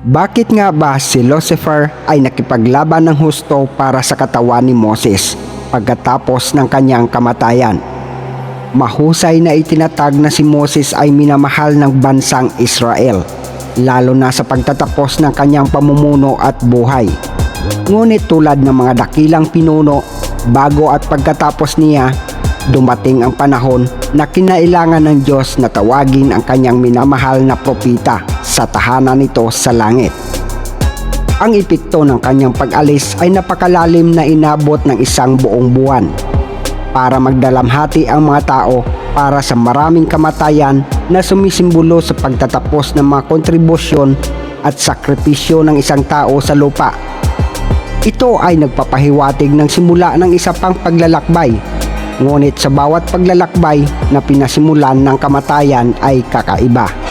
Bakit nga ba si Lucifer ay nakipaglaban ng husto para sa katawan ni Moses pagkatapos ng kanyang kamatayan? Mahusay na itinatag na si Moses ay minamahal ng bansang Israel, lalo na sa pagtatapos ng kanyang pamumuno at buhay. Ngunit tulad ng mga dakilang pinuno, bago at pagkatapos niya, dumating ang panahon na kinailangan ng Diyos na tawagin ang kanyang minamahal na propita sa tahanan nito sa langit. Ang epekto ng kanyang pag-alis ay napakalalim na inabot ng isang buong buwan para magdalamhati ang mga tao para sa maraming kamatayan na sumisimbolo sa pagtatapos ng mga kontribusyon at sakripisyo ng isang tao sa lupa. Ito ay nagpapahiwatig ng simula ng isa pang paglalakbay. Ngunit sa bawat paglalakbay na pinasimulan ng kamatayan ay kakaiba.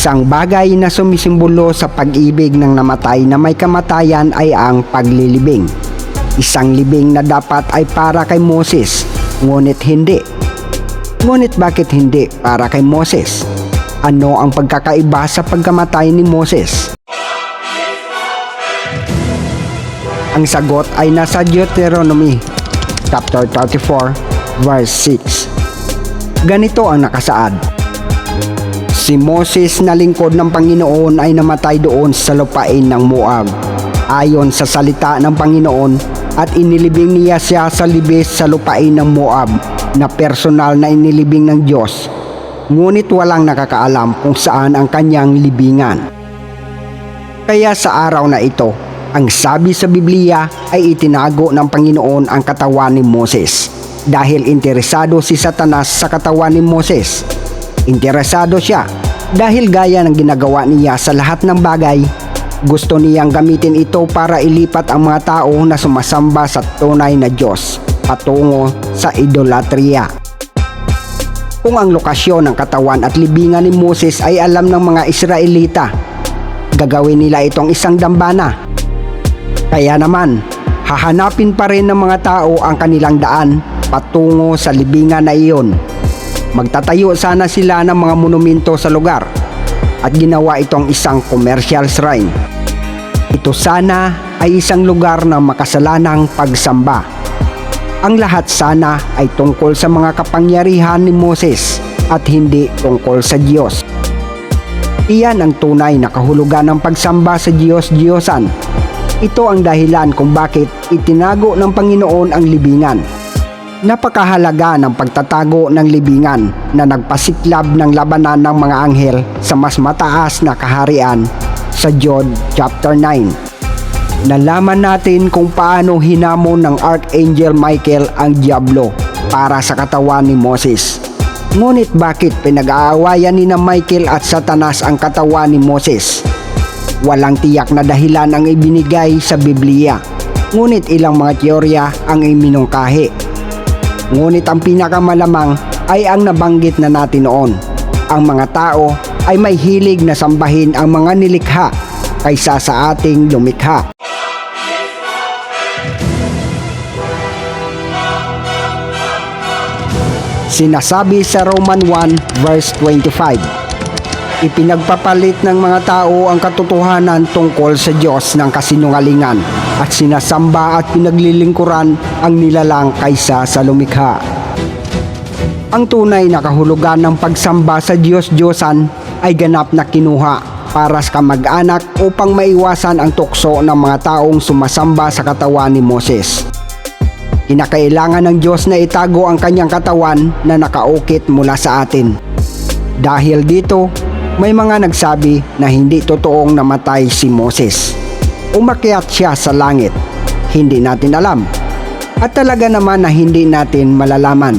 Isang bagay na sumisimbolo sa pag-ibig ng namatay na may kamatayan ay ang paglilibing. Isang libing na dapat ay para kay Moses, ngunit hindi. Ngunit bakit hindi para kay Moses? Ano ang pagkakaiba sa pagkamatay ni Moses? Ang sagot ay nasa Deuteronomy chapter 34 verse 6. Ganito ang nakasaad. Si Moses na lingkod ng Panginoon ay namatay doon sa lupain ng Moab. Ayon sa salita ng Panginoon at inilibing niya siya sa libis sa lupain ng Moab na personal na inilibing ng Diyos. Ngunit walang nakakaalam kung saan ang kanyang libingan. Kaya sa araw na ito, ang sabi sa Biblia ay itinago ng Panginoon ang katawan ni Moses dahil interesado si Satanas sa katawan ni Moses. Interesado siya dahil gaya ng ginagawa niya sa lahat ng bagay, gusto niyang gamitin ito para ilipat ang mga tao na sumasamba sa tunay na Diyos patungo sa idolatria. Kung ang lokasyon ng katawan at libingan ni Moses ay alam ng mga Israelita, gagawin nila itong isang dambana. Kaya naman, hahanapin pa rin ng mga tao ang kanilang daan patungo sa libingan na iyon. Magtatayo sana sila ng mga monumento sa lugar at ginawa itong isang commercial shrine. Ito sana ay isang lugar ng makasalanang pagsamba. Ang lahat sana ay tungkol sa mga kapangyarihan ni Moses at hindi tungkol sa Diyos. Iyan ang tunay na kahulugan ng pagsamba sa Diyos-Diyosan. Ito ang dahilan kung bakit itinago ng Panginoon ang libingan. Napakahalaga ng pagtatago ng libingan na nagpasiklab ng labanan ng mga anghel sa mas mataas na kaharian sa John chapter 9. Nalaman natin kung paano hinamon ng Archangel Michael ang Diablo para sa katawan ni Moses. Ngunit bakit pinag-aawayan ni na Michael at Satanas ang katawan ni Moses? Walang tiyak na dahilan ang ibinigay sa Biblia. Ngunit ilang mga teorya ang iminungkahi. Ngunit ang pinakamalamang ay ang nabanggit na natin noon. Ang mga tao ay may hilig na sambahin ang mga nilikha kaysa sa ating lumikha. Sinasabi sa Roman 1 verse 25, Ipinagpapalit ng mga tao ang katotohanan tungkol sa Diyos ng kasinungalingan at sinasamba at pinaglilingkuran ang nilalang kaysa sa lumikha. Ang tunay na kahulugan ng pagsamba sa Diyos-Diyosan ay ganap na kinuha para sa kamag-anak upang maiwasan ang tukso ng mga taong sumasamba sa katawan ni Moses. Kinakailangan ng Diyos na itago ang kanyang katawan na nakaukit mula sa atin. Dahil dito, may mga nagsabi na hindi totoong namatay si Moses. Umakyat siya sa langit. Hindi natin alam. At talaga naman na hindi natin malalaman.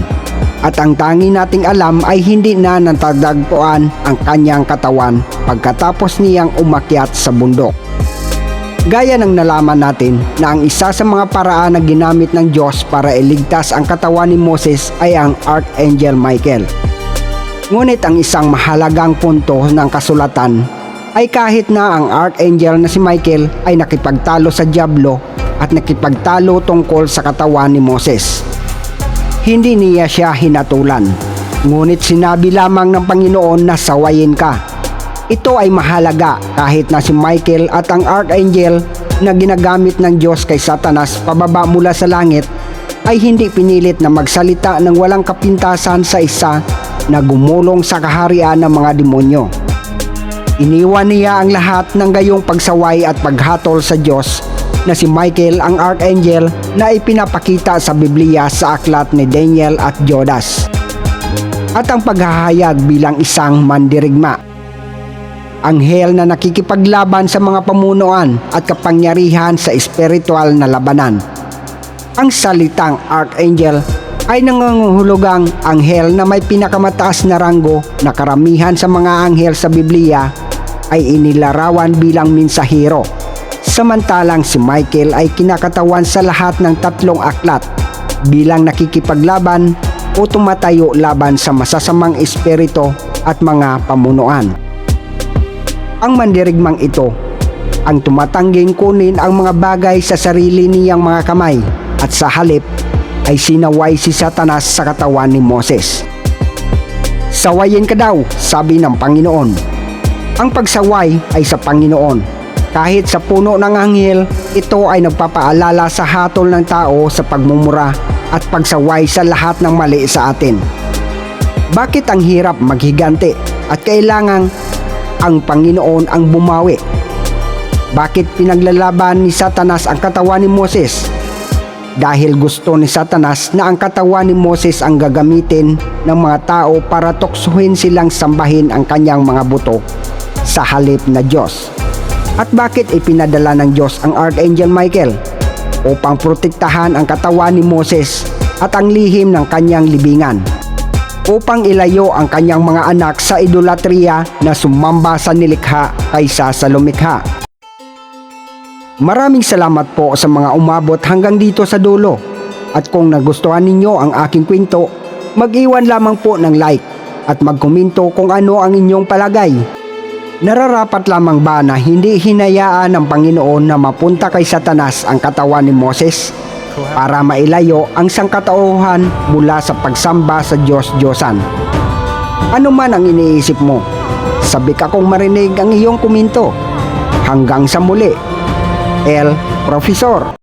At ang tangi nating alam ay hindi na natagdagpuan ang kanyang katawan pagkatapos niyang umakyat sa bundok. Gaya ng nalaman natin na ang isa sa mga paraan na ginamit ng Diyos para iligtas ang katawan ni Moses ay ang Archangel Michael. Ngunit ang isang mahalagang punto ng kasulatan ay kahit na ang Archangel na si Michael ay nakipagtalo sa Diablo at nakipagtalo tungkol sa katawan ni Moses. Hindi niya siya hinatulan. Ngunit sinabi lamang ng Panginoon na sawayin ka. Ito ay mahalaga kahit na si Michael at ang Archangel na ginagamit ng Diyos kay Satanas pababa mula sa langit ay hindi pinilit na magsalita ng walang kapintasan sa isa na gumulong sa kaharian ng mga demonyo. Iniwan niya ang lahat ng gayong pagsaway at paghatol sa Diyos na si Michael ang Archangel na ipinapakita sa Biblia sa aklat ni Daniel at Jodas. At ang paghahayag bilang isang mandirigma. Anghel na nakikipaglaban sa mga pamunuan at kapangyarihan sa espiritual na labanan. Ang salitang Archangel ay nangangahulugang anghel na may pinakamataas na ranggo na karamihan sa mga anghel sa Biblia ay inilarawan bilang minsahero. Samantalang si Michael ay kinakatawan sa lahat ng tatlong aklat bilang nakikipaglaban o tumatayo laban sa masasamang espiritu at mga pamunuan. Ang mandirigmang ito ang tumatangging kunin ang mga bagay sa sarili niyang mga kamay at sa halip ay sinaway si Satanas sa katawan ni Moses. Sawayin ka daw, sabi ng Panginoon. Ang pagsaway ay sa Panginoon. Kahit sa puno ng anghel, ito ay nagpapaalala sa hatol ng tao sa pagmumura at pagsaway sa lahat ng mali sa atin. Bakit ang hirap maghigante at kailangang ang Panginoon ang bumawi? Bakit pinaglalaban ni Satanas ang katawan ni Moses? Dahil gusto ni Satanas na ang katawan ni Moses ang gagamitin ng mga tao para tuksuhin silang sambahin ang kanyang mga buto sa halip na Diyos. At bakit ipinadala ng Diyos ang Archangel Michael? Upang protektahan ang katawan ni Moses at ang lihim ng kanyang libingan. Upang ilayo ang kanyang mga anak sa idolatriya na sumamba sa nilikha kaysa sa lumikha. Maraming salamat po sa mga umabot hanggang dito sa dulo. At kung nagustuhan ninyo ang aking kwento, mag-iwan lamang po ng like at magkomento kung ano ang inyong palagay. Nararapat lamang ba na hindi hinayaan ng Panginoon na mapunta kay Satanas ang katawan ni Moses para mailayo ang sangkatauhan mula sa pagsamba sa Diyos-Diyosan? Ano man ang iniisip mo, sabi ka kong marinig ang iyong kuminto. Hanggang sa muli, El Profesor.